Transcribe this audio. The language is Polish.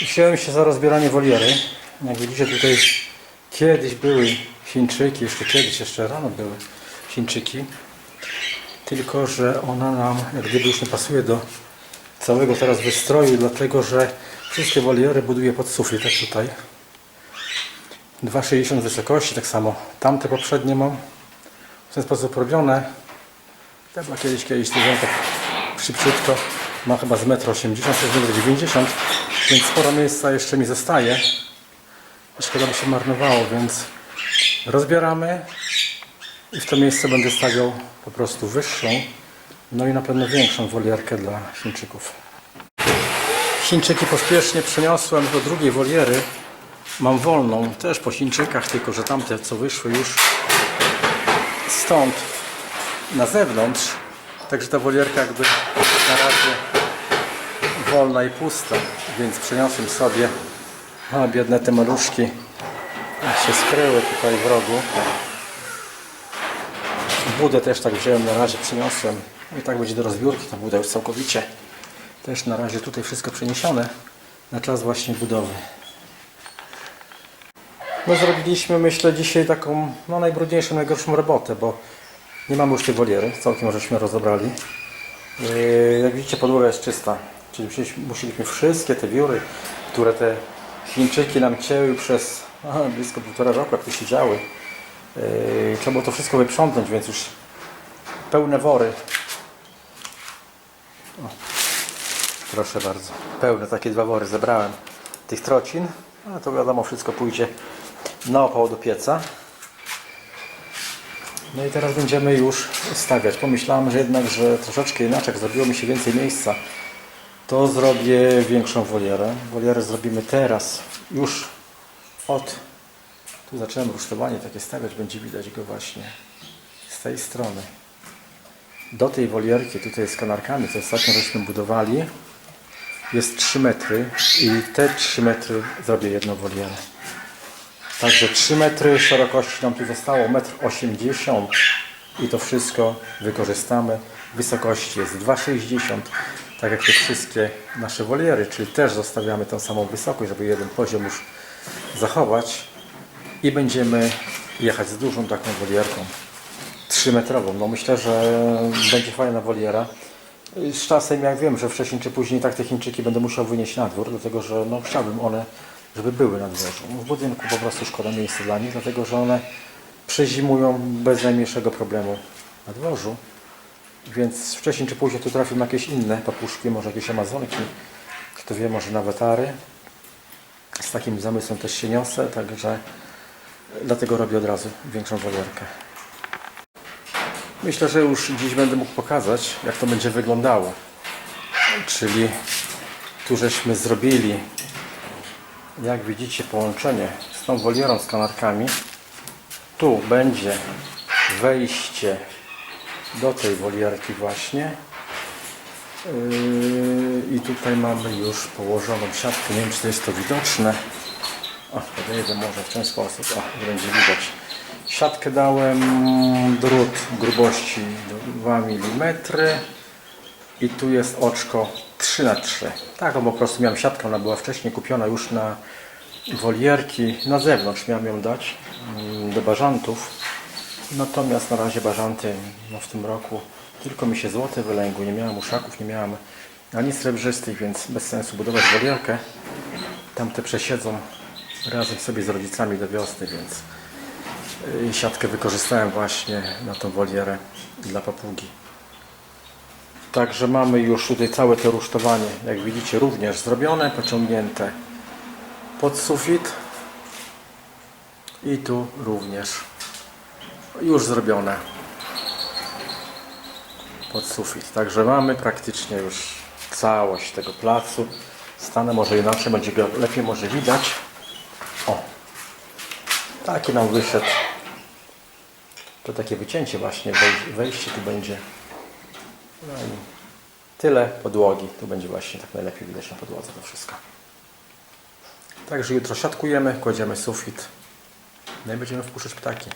Wziąłem się za rozbieranie woliery. Jak widzicie tutaj kiedyś były Chińczyki, jeszcze kiedyś, jeszcze rano były Chińczyki. Tylko, że ona nam jak gdyby już nie pasuje do całego teraz wystroju, dlatego że wszystkie woliery buduję pod sufit, tak tutaj. 2,60 wysokości, tak samo tamte poprzednie mam w ten sposób robione. Te była kiedyś, kiedyś tak szybciutko. Ma chyba z 1,80 m, to jest 1,90 m, więc sporo miejsca jeszcze mi zostaje. Szkoda by się marnowało, więc rozbieramy i w to miejsce będę stawiał po prostu wyższą, no i na pewno większą wolierkę dla Chińczyków. Chińczyki pospiesznie przeniosłem do drugiej woliery. Mam wolną, też po Chińczykach, tylko że tamte co wyszły już stąd na zewnątrz. Także ta wolierka jakby na razie wolna i pusta, więc przeniosłem sobie a biedne te maluszki się skryły tutaj w rogu. Budę też tak wziąłem, na razie przyniosłem i tak będzie do rozbiórki ta buda już całkowicie. Też na razie tutaj wszystko przeniesione na czas właśnie budowy. No zrobiliśmy myślę dzisiaj taką no, najbrudniejszą, najgorszą robotę, bo nie mamy już tej woliery, całkiem żeśmy rozebrali. Yy, jak widzicie podłoga jest czysta, czyli musieliśmy, wszystkie te wióry, które te Chińczyki nam cięły przez aha, blisko półtora roku, jak tu siedziały. Yy, trzeba było to wszystko wyprzątnąć, więc już pełne wory. O, proszę bardzo, pełne takie dwa wory zebrałem tych trocin, a to wiadomo wszystko pójdzie na opał do pieca. No i teraz będziemy już stawiać. Pomyślałem, że jednak, że troszeczkę inaczej, zrobiło mi się więcej miejsca, to zrobię większą wolierę. Wolierę zrobimy teraz, już od... Tu zacząłem rusztowanie takie stawiać, będzie widać go właśnie z tej strony. Do tej wolierki, tutaj z kanarkami, co ostatnio żeśmy budowali, jest 3 metry i te 3 metry zrobię jedną wolierę. Także 3 metry szerokości nam tu zostało, 1,80 m i to wszystko wykorzystamy. Wysokości jest 2,60 m, tak jak te wszystkie nasze woliery, czyli też zostawiamy tą samą wysokość, żeby jeden poziom już zachować i będziemy jechać z dużą taką wolierką 3 metrową. No myślę, że będzie fajna woliera. Z czasem jak wiem, że wcześniej czy później tak te Chińczyki będę musiał wynieść na dwór, dlatego że no, chciałbym one, żeby były na dworzu. No, w budynku po prostu szkoda miejsca dla nich, dlatego że one przezimują bez najmniejszego problemu na dworzu. Więc wcześniej czy później tu trafią jakieś inne papuszki, może jakieś amazonki, kto wie, może nawet ary. Z takim zamysłem też się niosę, także dlatego robię od razu większą wolierkę. Myślę, że już dziś będę mógł pokazać, jak to będzie wyglądało. Czyli tu żeśmy zrobili, jak widzicie, połączenie z tą wolierą z kanarkami. Tu będzie wejście do tej wolierki właśnie. Yy, I tutaj mamy już położoną siatkę. Nie wiem, czy to jest to widoczne. O, podejdę może w ten sposób. O, będzie widać. Siatkę dałem drut grubości 2 mm i tu jest oczko 3 na 3 Tak, bo po prostu miałem siatkę, ona była wcześniej kupiona już na wolierki na zewnątrz, miałem ją dać mm, do bażantów. Natomiast na razie bażanty no w tym roku tylko mi się złote wylęgły, nie miałem uszaków, nie miałem ani srebrzystych, więc bez sensu budować wolierkę. Tamte przesiedzą razem sobie z rodzicami do wiosny, więc i siatkę wykorzystałem właśnie na tą wolierę dla papugi. Także mamy już tutaj całe to rusztowanie, jak widzicie, również zrobione, pociągnięte pod sufit i tu również już zrobione pod sufit. Także mamy praktycznie już całość tego placu. Stanę może inaczej, będzie go lepiej może widać. O, taki nam wyszedł. To takie wycięcie właśnie, wej- wejście tu będzie. No i tyle podłogi. Tu będzie właśnie tak najlepiej widać na podłodze to wszystko. Także jutro siatkujemy, kładziemy sufit. No i będziemy wpuszczać ptaki.